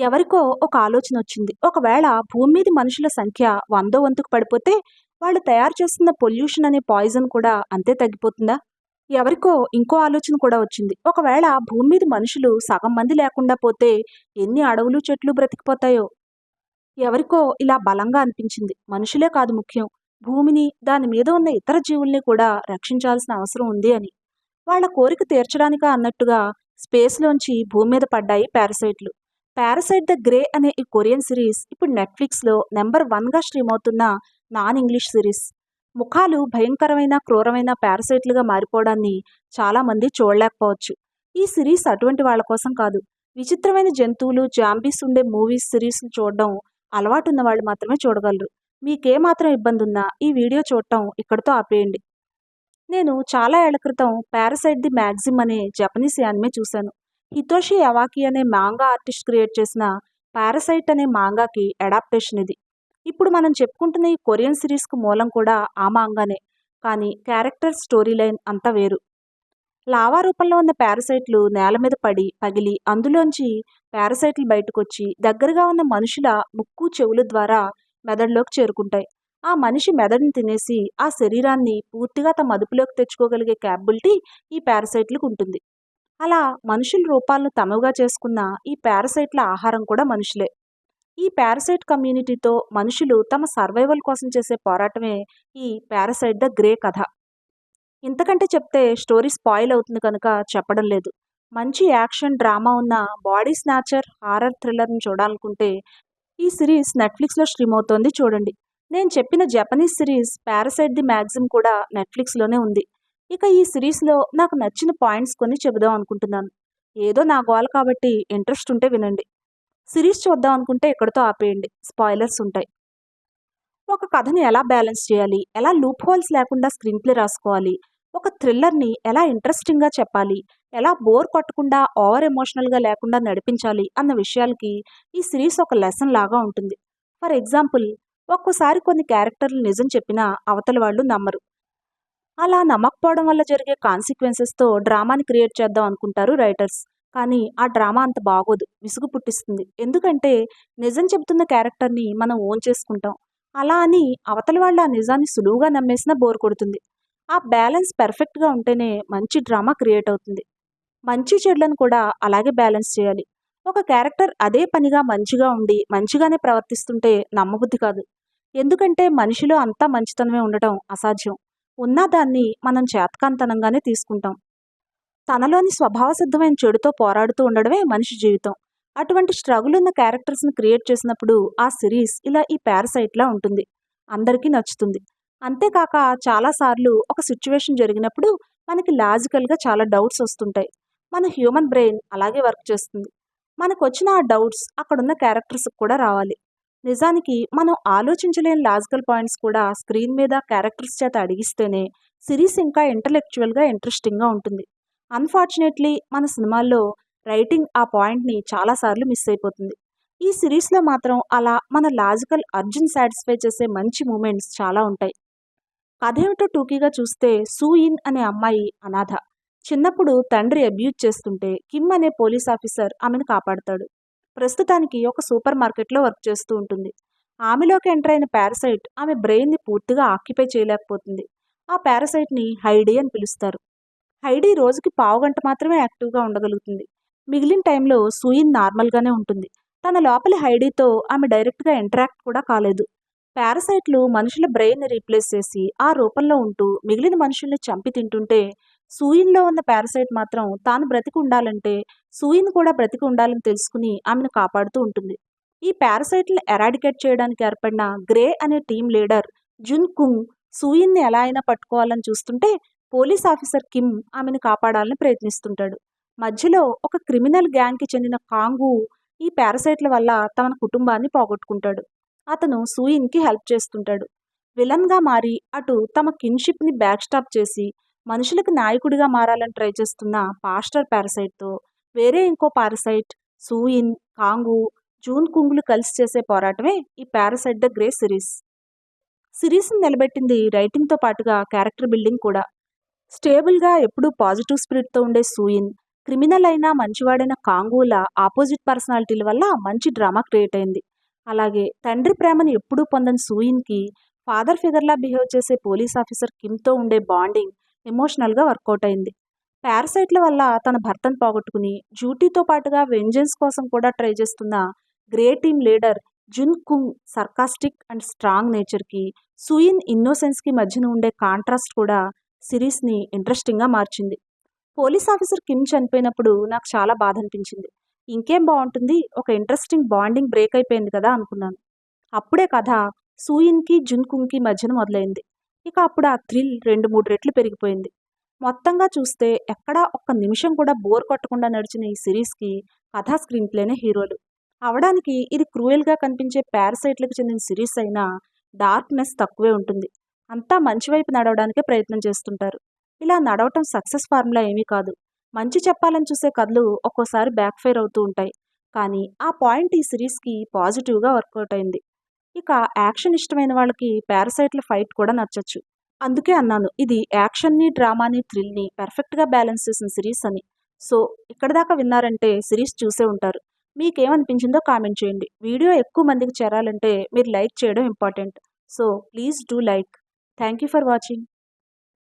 ఎవరికో ఒక ఆలోచన వచ్చింది. ఒకవేళ భూమి మీద మనుషుల సంఖ్య వందో వంతుకు పడిపోతే వాళ్ళు తయారు చేస్తున్న పొల్యూషన్ అనే పాయిజన్ కూడా అంతే తగ్గిపోతుందా? ఎవరికో ఇంకో ఆలోచన కూడా వచ్చింది. ఒకవేళ భూమి మీద మనుషులు సగం మంది లేకుండా పోతే ఎన్ని అడవులు చెట్లు బ్రతికిపోతాయో? ఎవరికో ఇలా బలంగా అనిపించింది. మనుషులే కాదు ముఖ్యం. భూమిని దాని మీద ఉన్న ఇతర జీవుల్ని కూడా రక్షించాల్సిన అవసరం ఉంది అని. వాళ్ళ కోరిక తీర్చడానికా అన్నట్టుగా స్పేస్లోంచి భూమి మీద పడ్డాయి పారసైట్లు. పారసైట్ ద గ్రే అనే ఈ కొరియన్ సిరీస్ ఇప్పుడు నెట్ఫ్లిక్స్లో నెంబర్ వన్గా స్ట్రీమ్ అవుతున్న నాన్ ఇంగ్లీష్ సిరీస్ ముఖాలు భయంకరమైన క్రూరమైన పారసైట్లుగా మారిపోవడాన్ని చాలామంది చూడలేకపోవచ్చు. ఈ సిరీస్ అటువంటి వాళ్ళ కోసం కాదు. విచిత్రమైన జంతువులు జాంబీస్ ఉండే మూవీస్ సిరీస్లు చూడడం అలవాటు ఉన్న వాళ్ళు మాత్రమే చూడగలరు. మీకేమాత్రం ఇబ్బంది ఉన్నా ఈ వీడియో చూడటం ఇక్కడితో ఆపేయండి. నేను చాలా ఏళ్ళ క్రితం పారసైట్ ది మ్యాగ్జిమ్ అనే జపనీస్ యానిమే చూశాను. హితోషి అవాకి అనే మాంగా ఆర్టిస్ట్ క్రియేట్ చేసిన పారసైట్ అనే మాంగాకి అడాప్టేషన్ ఇది. ఇప్పుడు మనం చెప్పుకుంటున్న ఈ కొరియన్ సిరీస్కు మూలం కూడా ఆ మాంగానే కానీ క్యారెక్టర్ స్టోరీ లైన్ అంతా వేరు. లావా రూపంలో ఉన్న పారసైట్లు నేల మీద పడి పగిలి అందులోంచి పారసైట్లు బయటకొచ్చి దగ్గరగా ఉన్న మనుషుల ముక్కు చెవుల ద్వారా మెదడులోకి చేరుకుంటాయి. ఆ మనిషి మెదడుని తినేసి ఆ శరీరాన్ని పూర్తిగా తమ అదుపులోకి తెచ్చుకోగలిగే క్యాపబిలిటీ ఈ పారసైట్లకు ఉంటుంది. అలా మనుషుల రూపాలను తమగా చేసుకున్న ఈ పారసైట్ల ఆహారం కూడా మనుషులే. ఈ పారసైట్ కమ్యూనిటీతో మనుషులు తమ సర్వైవల్ కోసం చేసే పోరాటమే ఈ పారసైట్ ద గ్రే కథ. ఇంతకంటే చెప్తే స్టోరీ స్పాయిల్ అవుతుంది కనుక చెప్పడం లేదు. మంచి యాక్షన్ డ్రామా ఉన్న బాడీ స్నాచర్ హారర్ థ్రిల్లర్ని చూడాలనుకుంటే ఈ సిరీస్ నెట్ఫ్లిక్స్లో స్ట్రీమ్ అవుతోంది చూడండి. నేను చెప్పిన Japanese series Parasyte the Maxim కూడా నెట్ఫ్లిక్స్లోనే ఉంది. ఇక ఈ సిరీస్లో నాకు నచ్చిన పాయింట్స్ కొన్ని చెబుదాం అనుకుంటున్నాను. ఏదో నా గోల కాబట్టి ఇంట్రెస్ట్ ఉంటే వినండి. సిరీస్ చూద్దాం అనుకుంటే ఎక్కడితో ఆపేయండి. స్పాయిలర్స్ ఉంటాయి. ఒక కథని ఎలా బ్యాలెన్స్ చేయాలి? ఎలా లూప్ హోల్స్ లేకుండా స్క్రీన్ ప్లే రాసుకోవాలి? ఒక థ్రిల్లర్ని ఎలా ఇంట్రెస్టింగ్గా చెప్పాలి? ఎలా బోర్ కొట్టకుండా ఓవర్ ఎమోషనల్గా లేకుండా నడిపించాలి? అన్న విషయాలకి ఈ సిరీస్ ఒక లెసన్ లాగా ఉంటుంది. ఫర్ ఎగ్జాంపుల్ ఒక్కోసారి కొన్ని క్యారెక్టర్లు నిజం చెప్పినా అవతల వాళ్ళు నమ్మరు. అలా నమ్మకపోవడం వల్ల జరిగే కాన్సిక్వెన్సెస్తో డ్రామాని క్రియేట్ చేద్దాం అనుకుంటారు రైటర్స్ కానీ ఆ డ్రామా అంత బాగోదు విసుగు పుట్టిస్తుంది. ఎందుకంటే నిజం చెబుతున్న క్యారెక్టర్ని మనం ఓన్ చేసుకుంటాం. అలా అని అవతల వాళ్ళు ఆ నిజాన్ని సులువుగా నమ్మేసినా బోర్ కొడుతుంది. ఆ బ్యాలెన్స్ పెర్ఫెక్ట్గా ఉంటేనే మంచి డ్రామా క్రియేట్ అవుతుంది. మంచి చెడులను కూడా అలాగే బ్యాలెన్స్ చేయాలి. ఒక క్యారెక్టర్ అదే పనిగా మంచిగా ఉండి మంచిగానే ప్రవర్తిస్తుంటే నమ్మబుద్ధి కాదు. ఎందుకంటే మనిషిలో అంతా మంచితనమే ఉండటం అసాధ్యం. ఉన్న దాన్ని మనం చేతకంతనంగానే తీసుకుంటాం. తనలోని స్వభావసిద్ధమైన చెడుతో పోరాడుతూ ఉండడమే మనిషి జీవితం. అటువంటి స్ట్రగుల్ ఉన్న క్యారెక్టర్స్ని క్రియేట్ చేసినప్పుడు ఆ సిరీస్ ఇలా ఈ పారసైట్లా ఉంటుంది. అందరికీ నచ్చుతుంది. అంతేకాక చాలాసార్లు ఒక సిచ్యువేషన్ జరిగినప్పుడు మనకి లాజికల్గా చాలా డౌట్స్ వస్తుంటాయి. మన హ్యూమన్ బ్రెయిన్ అలాగే వర్క్ చేస్తుంది. మనకు వచ్చిన ఆ డౌట్స్ అక్కడున్న క్యారెక్టర్స్కి కూడా రావాలి. నిజానికి మనం ఆలోచించలేని లాజికల్ పాయింట్స్ కూడా స్క్రీన్ మీద క్యారెక్టర్స్ చేత అడిగిస్తేనే సిరీస్ ఇంకా ఇంటలెక్చువల్గా ఇంట్రెస్టింగ్గా ఉంటుంది. అన్ఫార్చునేట్లీ మన సినిమాల్లో రైటింగ్ ఆ పాయింట్ని చాలాసార్లు మిస్ అయిపోతుంది. ఈ సిరీస్లో మాత్రం అలా మన లాజికల్ అర్జున్ సాటిస్ఫై చేసే మంచి మూమెంట్స్ చాలా ఉంటాయి. కథేమిటో టూకీగా చూస్తే సూయిన్ అనే అమ్మాయి అనాథ. చిన్నప్పుడు తండ్రి అబ్యూజ్ చేస్తుంటే కిమ్ అనే పోలీస్ ఆఫీసర్ ఆమెను కాపాడతాడు. ప్రస్తుతానికి ఒక సూపర్ మార్కెట్లో వర్క్ చేస్తూ ఉంటుంది. ఆమెలోకి ఎంటర్ అయిన పారసైట్ ఆమె బ్రెయిన్ని పూర్తిగా ఆక్యుపై చేయలేకపోతుంది. ఆ పారసైట్ని హైడీ అని పిలుస్తారు. హైడీ రోజుకి పావు గంట మాత్రమే యాక్టివ్గా ఉండగలుగుతుంది. మిగిలిన టైంలో సూయిన్ నార్మల్గానే ఉంటుంది. తన లోపలి హైడీతో ఆమె డైరెక్ట్గా ఇంటరాక్ట్ కూడా కాలేదు. పారసైట్లు మనుషుల బ్రెయిన్ని రీప్లేస్ చేసి ఆ రూపంలో ఉంటూ మిగిలిన మనుషుల్ని చంపి తింటుంటే సూయిన్లో ఉన్న పారసైట్ మాత్రం తాను బ్రతికి ఉండాలంటే సూయిన్ కూడా బ్రతికి ఉండాలని తెలుసుకుని ఆమెను కాపాడుతూ ఉంటుంది. ఈ పారసైట్లను ఎరాడికేట్ చేయడానికి ఏర్పడిన గ్రే అనే టీం లీడర్ జున్ కుంగ్ సూయిన్ని ఎలా అయినా పట్టుకోవాలని చూస్తుంటే పోలీస్ ఆఫీసర్ కిమ్ ఆమెను కాపాడాలని ప్రయత్నిస్తుంటాడు. మధ్యలో ఒక క్రిమినల్ గ్యాంగ్కి చెందిన కాంగు ఈ పారసైట్ల వల్ల తన కుటుంబాన్ని పోగొట్టుకుంటాడు. అతను సూయిన్కి హెల్ప్ చేస్తుంటాడు. విలన్గా మారి అటు తమ కిన్షిప్ని బ్యాక్ స్టాప్ చేసి మనుషులకు నాయకుడిగా మారాలని ట్రై చేస్తున్న పాస్టర్ పారసైట్తో వేరే ఇంకో పారసైట్ సూయిన్ కాంగు జూన్ కుంగులు కలిసి చేసే పోరాటమే ఈ పారసైట్ ద గ్రే సిరీస్. సిరీస్ని నిలబెట్టింది రైటింగ్తో పాటుగా క్యారెక్టర్ బిల్డింగ్ కూడా. స్టేబుల్గా ఎప్పుడూ పాజిటివ్ స్పిరిట్తో ఉండే సూయిన్ క్రిమినల్ అయినా మంచివాడైన కాంగూల ఆపోజిట్ పర్సనాలిటీల వల్ల మంచి డ్రామా క్రియేట్ అయింది. అలాగే తండ్రి ప్రేమను ఎప్పుడూ పొందని సూయిన్కి ఫాదర్ ఫిగర్లా బిహేవ్ చేసే పోలీస్ ఆఫీసర్ కిమ్తో ఉండే బాండింగ్ ఎమోషనల్గా వర్కౌట్ అయింది. పారసైట్ల వల్ల తన భర్తను పోగొట్టుకుని డ్యూటీతో పాటుగా వెంజెన్స్ కోసం కూడా ట్రై చేస్తున్న grey team leader Jun Kyung sarcastic and strong నేచర్కి సుయిన్ ఇన్నోసెన్స్కి మధ్యన ఉండే కాంట్రాస్ట్ కూడా సిరీస్ని ఇంట్రెస్టింగ్గా మార్చింది. పోలీస్ ఆఫీసర్ కిమ్ చనిపోయినప్పుడు నాకు చాలా బాధ అనిపించింది ఇంకేం బాగుంటుంది ఒక ఇంట్రెస్టింగ్ బాండింగ్ బ్రేక్ అయిపోయింది కదా అనుకున్నాను. అప్పుడే కథ సూయిన్కి జున్కుంగ్కి మధ్యన మొదలైంది. ఇక అప్పుడు ఆ థ్రిల్ రెండు మూడు రెట్లు పెరిగిపోయింది. మొత్తంగా చూస్తే ఎక్కడా ఒక్క నిమిషం కూడా బోర్ కొట్టకుండా నడిచిన ఈ సిరీస్కి కథా స్క్రీన్ ప్లేనే హీరోలు. అవడానికి ఇది క్రూయల్గా కనిపించే పారసైట్లకు చెందిన సిరీస్ అయినా డార్క్నెస్ తక్కువే ఉంటుంది. అంతా మంచి వైపు నడవడానికే ప్రయత్నం చేస్తుంటారు. ఇలా నడవటం సక్సెస్ ఫార్ములా ఏమీ కాదు. మంచి చెప్పాలని చూసే కథలు ఒక్కోసారి బ్యాక్ఫైర్ అవుతూ ఉంటాయి. కానీ ఆ పాయింట్ ఈ సిరీస్కి పాజిటివ్గా వర్కౌట్ అయింది. ఇక యాక్షన్ ఇష్టమైన వాళ్ళకి పారసైట్ల ఫైట్ కూడా నచ్చచ్చు. అందుకే అన్నాను ఇది యాక్షన్ని డ్రామాని థ్రిల్ని పర్ఫెక్ట్గా బ్యాలెన్స్ చేసిన సిరీస్ అని. సో ఇక్కడ దాకా విన్నారంటే సిరీస్ చూసే ఉంటారు. మీకేమనిపించిందో కామెంట్ చేయండి. వీడియో ఎక్కువ మందికి చేరాలంటే మీరు లైక్ చేయడం important. So please do like. Thank you for watching.